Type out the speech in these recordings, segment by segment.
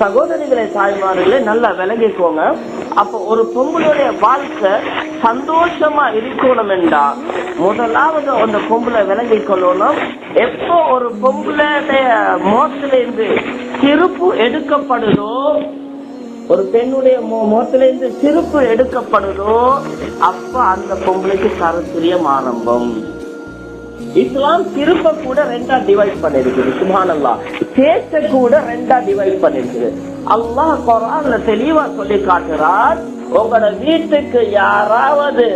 சகோதரிகளை தாய்மார்களே நல்லா விலகிக்கோங்க அப்போ ஒரு பொம்பளுடைய வாழ்க்கை சந்தோஷமா இருக்கணும் என்றா முதலாவது அந்த பொம்பளை விளங்கிக் கொள்ளணும் எப்போ ஒரு பொம்பளுடைய முகத்திலிருந்து திருப்பு எடுக்கப்படுதோ ஒரு பெண்ணுடைய முகத்திலிருந்து திருப்பு எடுக்கப்படுதோ அப்ப அந்த பொம்பளைக்கு கருத்துரியம் ஆரம்பம் இஸ்லாம் திரும்ப கூட ரெண்டா டிவைட் பண்ணிருக்குது சுபானல்லா பேச்ச கூட ரெண்டா டிவைட் பண்ணிருக்குது. அல்லாஹ் குரான்ல தெளிவா சொல்லி காட்டுறார் உங்களோட வீட்டுக்கு யாராவது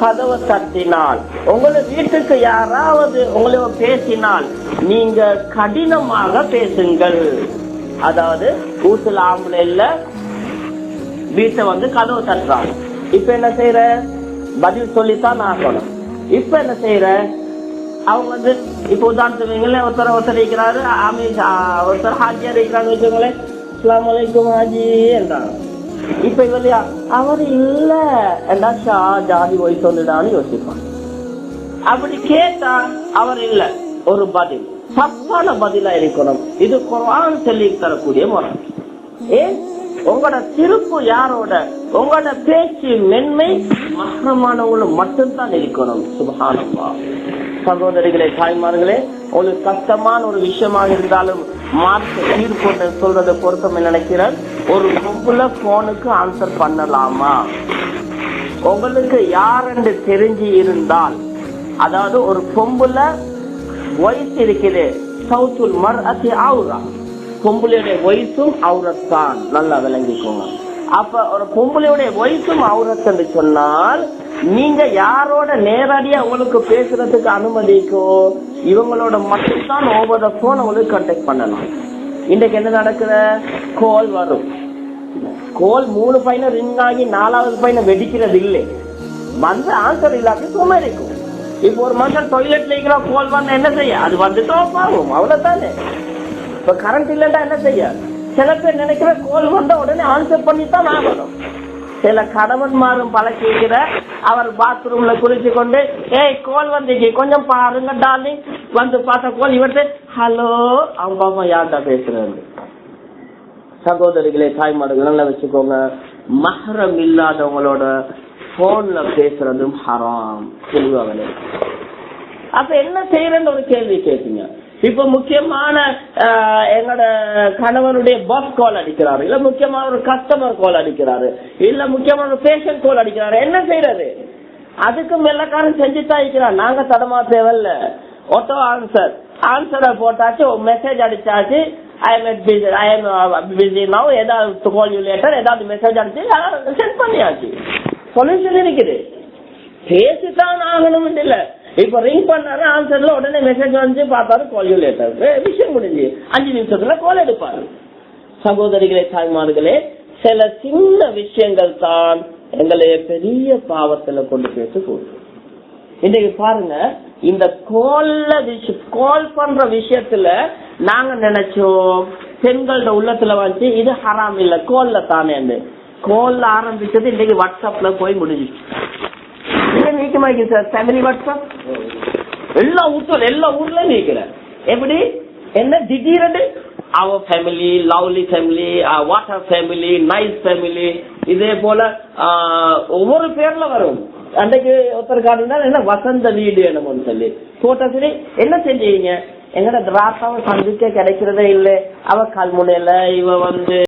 கதவை தட்டினால் உங்களோட வீட்டுக்கு யாராவது உங்களை பேசினால் நீங்க கடினமாக பேசுங்கள். அதாவது வீட்டுல ஆம்பளை இல்ல வீட்டை வந்து கதவு தட்டுறாங்க. இப்ப என்ன செய்யற பதில் சொல்லித்தான் ஆகணும். இப்ப என்ன செய்யற அவங்க வந்து இப்போ உதாரணத்துக்கு ஒருத்தர் ஒருத்தர் இருக்கிறாரு ஆமி ஒருத்தர் ஹாஜியா இருக்கிறாங்க வச்சுங்களேன் அஸ்லாம் வலைக்கும் ஹாஜி என்றாங்க. இப்ப இல்லையா அவர் இல்ல என்றா ஷா ஜாதி ஒய் சொல்லிடான்னு யோசிப்பான் அப்படி கேட்டா அவர் இல்ல ஒரு பதில். தப்பான பதிலா இருக்கணும். இது குரான் சொல்லி தரக்கூடிய முறை ஏன்? உங்களோட திருப்பு யாரோட? உங்களோட பேச்சு மென்மை மகரமானவங்களும் மட்டும்தான் இருக்கணும். சுபகானப்பா சகோதரிகளே தாய்மார்களே ஒரு கஷ்டமான ஒரு விஷயமாக இருந்தாலும் மார்க்க தீர்ப்பு சொல்றதை பொருத்தம் நினைக்கிறேன். ஒரு பொம்புல போனுக்கு ஆன்சர் பண்ணலாமா? உங்களுக்கு யாரென்று தெரிஞ்சு இருந்தால் அதாவது ஒரு பொம்புல வயசு இருக்குது சவுத்துல் மர் அத்தி ஆவுரா பொம்பளையுடைய வயசும் அவுரத்தான் நல்லா விளங்கிக்கோங்க. அப்ப ஒரு பொம்பளையுடைய வயசும் அவுரத் என்று சொன்னால் நீங்க யாரோட நேரடியா உங்களுக்கு பேசுறதுக்கு அனுமதிக்கோ இவங்களோட மட்டும்தான் ஓவர் போன் உங்களுக்கு கண்டெக்ட் பண்ணலாம் இன்றைக்கு என்ன நடக்குது? கோல் வரும். கோல் மூணு பையனை ரிங் ஆகி நாலாவது பையனை வெடிக்கிறது இல்லை. வந்து ஆன்சர் இல்லாட்டி சும்மா இருக்கும். இப்போ ஒரு மனுஷன் டொய்லெட்ல இருக்கிற கோல் வந்து என்ன செய்ய? அது வந்துட்டோம் பாவம் அவ்வளவுதானே? இப்போ கரண்ட் இல்லைன்னா என்ன செய்ய? சில பேர் நினைக்கிற கோல் வந்த உடனே ஆன்சர் பண்ணி தான் ஆகணும். சில கணவன்மாரும் பழக்கிக்கிற அவர் பாத்ரூம்ல குளிச்சு கொண்டு ஏய் கோல் வந்துச்சு கொஞ்சம் பாருங்க டார்லிங் வந்து பார்த்த கோல் இவர்கிட்ட ஹலோ அவங்க பாப்பா யார்டா பேசுறாரு சகோதரிகளே தாய்மார்கள் நல்லா வச்சுக்கோங்க. மஹரம் இல்லாதவங்களோட போன்ல பேசுறதும் ஹராம் தெளிவாகலே அப்ப என்ன செய்யறன்னு ஒரு கேள்வி கேட்பீங்க இப்ப முக்கியமான ஆஹ், எங்களோட கணவனுடைய பஸ் கால் அடிக்கிறாரு. இல்ல முக்கியமான ஒரு கஸ்டமர் கால் அடிக்கிறாரு. இல்ல முக்கியமான ஒரு பேஷண்ட் கால் அடிக்கிறாரு. என்ன செய்யறது அதுக்கும் எல்லாக்காரும் செஞ்சுதான் இருக்கிறார் நாங்க தடமா தேவையில்ல. ஒட்டோ ஆன்சர் ஆன்சரை போட்டாச்சு. மெசேஜ் அடிச்சாச்சு. I am busy I am busy now ஏதாவது கால் யூ லேட்டர் ஏதாவது மெசேஜ் அடிச்சு சென்ட் பண்ணியாச்சு. சொல்யூஷன் இருக்குது. பேசித்தான் ஆகணும் இல்லை. இப்ப ரிங் பண்ணாரு ஆன்சர்ல உடனே மெசேஜ் வந்து பார்த்தாரு கால் யூ லேட்டர் விஷயம் முடிஞ்சு. அஞ்சு நிமிஷத்துல கால் எடுப்பாரு. சகோதரிகளே தாய்மார்களே சில சின்ன விஷயங்கள் தான் எங்களை பெரிய பாவத்துல கொண்டு பேசு கூடும் இன்னைக்கு பாருங்க இந்த கோல்ல விஷயம் கால் பண்ற விஷயத்துல நாங்க நினைச்சோம் பெண்களோட உள்ளத்துல வந்து இது ஹராம் இல்ல கோல்ல தானே கோல்ல ஆரம்பிச்சது இன்னைக்கு வாட்ஸ்அப்ல போய் முடிஞ்சு இது நீக்கமாக்கி சார். ஃபேமிலி வாட்ஸ்அப் எல்லா ஊர்ல எல்லா ஊர்ல நீக்கிற. எப்படி? என்ன? திடீரென்று அவர் family lovely family water family nice family இதே போல uh, ஒவ்வொரு பேர்ல வரும். அன்றைக்கு ஒருத்தர் காட்டுனா என்ன? வசந்த வீடு என்னமோன்னு சொல்லி. போட்டா சரி என்ன செஞ்சீங்க? எங்கட திராட்சாவை சந்திக்க கிடைக்கிறதே இல்லை. அவ கல்முனையில இவ வந்து